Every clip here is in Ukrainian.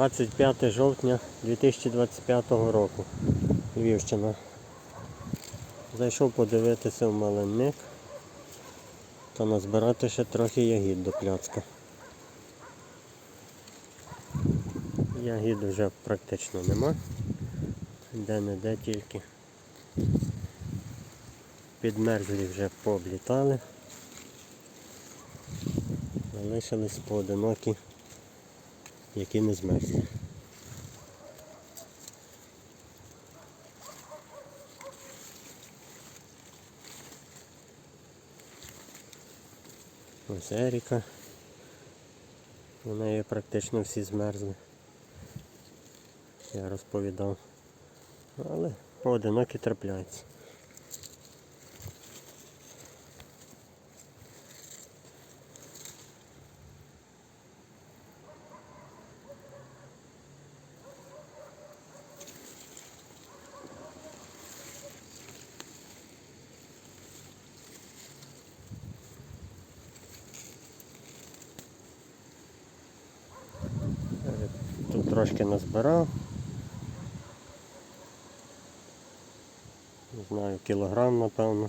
25 жовтня 2025 року. Львівщина. Зайшов подивитися в малинник та назбирати ще трохи ягід до пляцка. Ягід вже практично нема. Де-не-де тільки. Підмерзлі вже пооблітали. Залишились поодинокі, які не змерзли. Ось Еріка. У неї практично всі змерзли. Я розповідав. Але поодинокі трапляються. Трошки назбирав. Не знаю, кілограм напевно.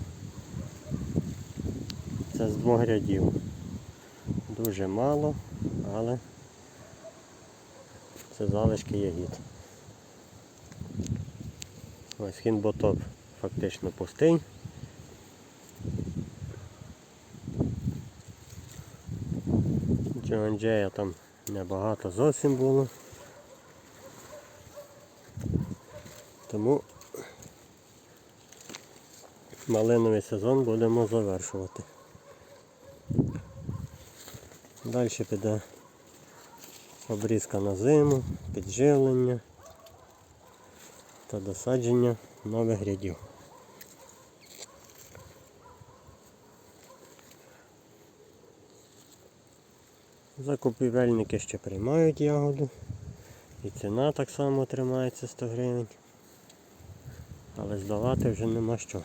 Це з двох рядів. Дуже мало, але це залишки ягід. Ось хінботоп фактично пустий. Джоанджея там небагато зовсім було. Тому малиновий сезон будемо завершувати. Далі піде обрізка на зиму, підживлення та досадження нових рядів. Закупівельники ще приймають ягоду. І ціна так само тримається 100 гривень. Але здавати вже нема що.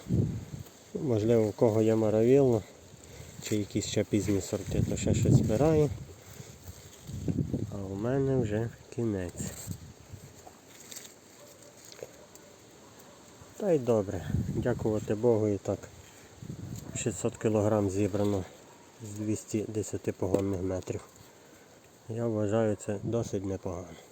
Можливо, у кого є маравіло, чи якісь ще пізні сорти, то ще щось збирає. А у мене вже кінець. Та й добре. Дякувати Богу і так. 600 кг зібрано з 210 погонних метрів. Я вважаю це досить непогано.